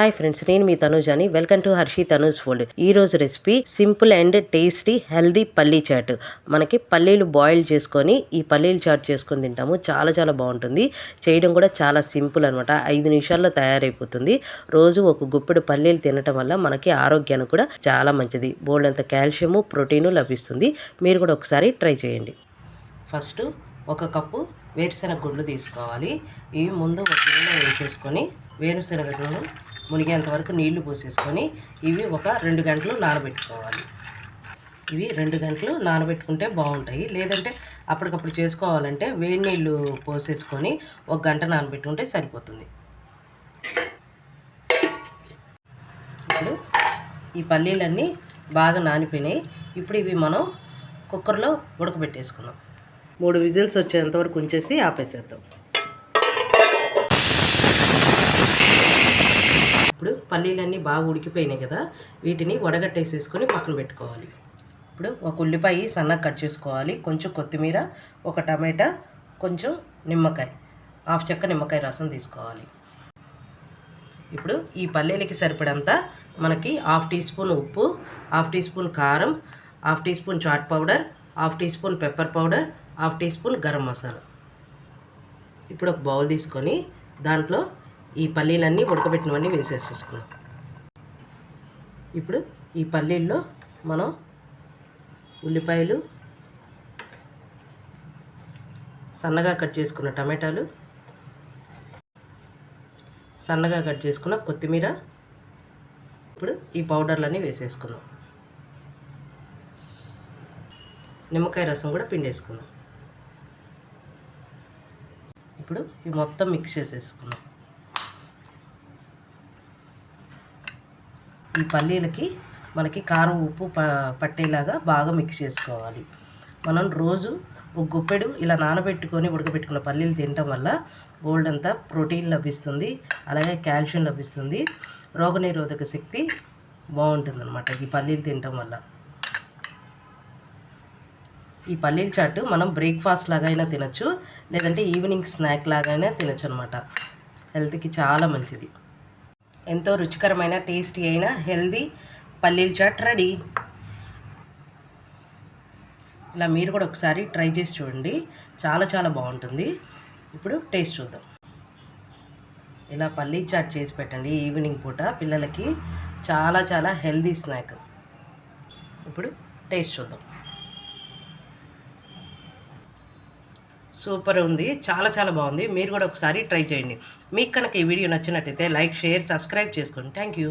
Hi friends నేను మీ తనూజాని. Welcome to Harshi Tanuj food. ఈ రోజు recipe simple and tasty healthy పల్లీ చాట్. మనకి పల్లీలు బాయిల్ చేసుకొని ఈ పల్లీలు చాట్ చేసుకొని తింటాము. చాలా చాలా బాగుంటుంది. చేయడం కూడా చాలా సింపుల్ అనమాట ఐదు నిమిషాల్లో తయారైపోతుంది. రోజు ఒక గుప్పెడు పల్లీలు తినటం వల్ల మనకి ఆరోగ్యానికి కూడా చాలా మంచిది. బోల్డంత కాల్షియము ప్రోటీను లభిస్తుంది. మీరు కూడా ఒకసారి ట్రై చేయండి. ఫస్ట్ ఒక కప్పు వేరుశనగ గుండ్లు తీసుకోవాలి. ఇవి ముందు ఒక గిన్నెలో వేసేసుకొని వేరుశనగ గుండ్లు మునిగేంత వరకు నీళ్ళు పోసేసుకొని ఇవి ఒక రెండు గంటలు నానబెట్టుకోవాలి. ఇవి రెండు గంటలు నానబెట్టుకుంటే బాగుంటాయి. లేదంటే అప్పటికప్పుడు చేసుకోవాలంటే వేడి నీళ్ళు పోసేసుకొని ఒక గంట నానబెట్టుకుంటే సరిపోతుంది. ఇప్పుడు ఈ పల్లీలన్నీ బాగా నానిపోయినాయి. ఇప్పుడు ఇవి మనం కుక్కర్లో ఉడకబెట్టేసుకున్నాం మూడు విజిల్స్ వచ్చేంతవరకు ఉంచేసి ఆపేసేద్దాం ఇప్పుడు పల్లీలన్నీ బాగా ఉడికిపోయినాయి కదా వీటిని వడగట్టేసేసుకొని పక్కన పెట్టుకోవాలి. ఇప్పుడు ఒక ఉల్లిపాయ సన్నగా కట్ చేసుకోవాలి. కొంచెం కొత్తిమీర ఒక టమాటా కొంచెం నిమ్మకాయ హాఫ్ చెక్క నిమ్మకాయ రసం తీసుకోవాలి. ఇప్పుడు ఈ పల్లీలకి సరిపడంత మనకి హాఫ్ టీ స్పూన్ ఉప్పు హాఫ్ టీ స్పూన్ కారం half teaspoon chaat powder half teaspoon pepper powder half teaspoon garam masala. ఇప్పుడు ఒక బౌల్ తీసుకొని దాంట్లో ఈ పల్లీలన్నీ ఉడకబెట్టినవన్నీ వేసేసేసుకున్నాం. ఇప్పుడు ఈ పల్లీల్లో మనం ఉల్లిపాయలు సన్నగా కట్ చేసుకున్న టమాటాలు సన్నగా కట్ చేసుకున్న కొత్తిమీర ఇప్పుడు ఈ పౌడర్లన్నీ వేసేసుకున్నాం. నిమ్మకాయ రసం కూడా పిండేసుకున్నాం. ఇప్పుడు ఇవి మొత్తం మిక్స్ చేసేసుకున్నాం. ఈ పల్లీలకి మనకి కారం ఉప్పు ప పట్టేలాగా బాగా మిక్స్ చేసుకోవాలి. మనం రోజు ఒక గుప్పెడు ఇలా నానబెట్టుకొని ఉడకబెట్టుకున్న పల్లీలు తినటం వల్ల గోల్డ్ అంతా ప్రోటీన్ లభిస్తుంది అలాగే కాల్షియం లభిస్తుంది రోగనిరోధక శక్తి బాగుంటుంది అనమాట ఈ పల్లీలు తినటం వల్ల. ఈ పల్లీల చాటు మనం బ్రేక్ఫాస్ట్ లాగైనా తినచ్చు లేదంటే ఈవినింగ్ స్నాక్ లాగైనా తినచ్చు అనమాట హెల్త్కి చాలా మంచిది. ఎంతో రుచికరమైన టేస్టీ అయిన హెల్దీ పల్లీల చాట్ రెడీ. ఇలా మీరు కూడా ఒకసారి ట్రై చేసి చూడండి. చాలా చాలా బాగుంటుంది. ఇప్పుడు టేస్ట్ చూద్దాం. ఇలా పల్లీ చాట్ చేసి పెట్టండి ఈవినింగ్ పూట పిల్లలకి. చాలా చాలా హెల్దీ స్నాక్ ఇప్పుడు టేస్ట్ చూద్దాం. సూపర్ ఉంది. చాలా చాలా బాగుంది. మీరు కూడా ఒకసారి ట్రై చేయండి. మీకు కనుక ఈ వీడియో నచ్చినట్టయితే లైక్ షేర్ సబ్స్క్రైబ్ చేసుకోండి థ్యాంక్ యూ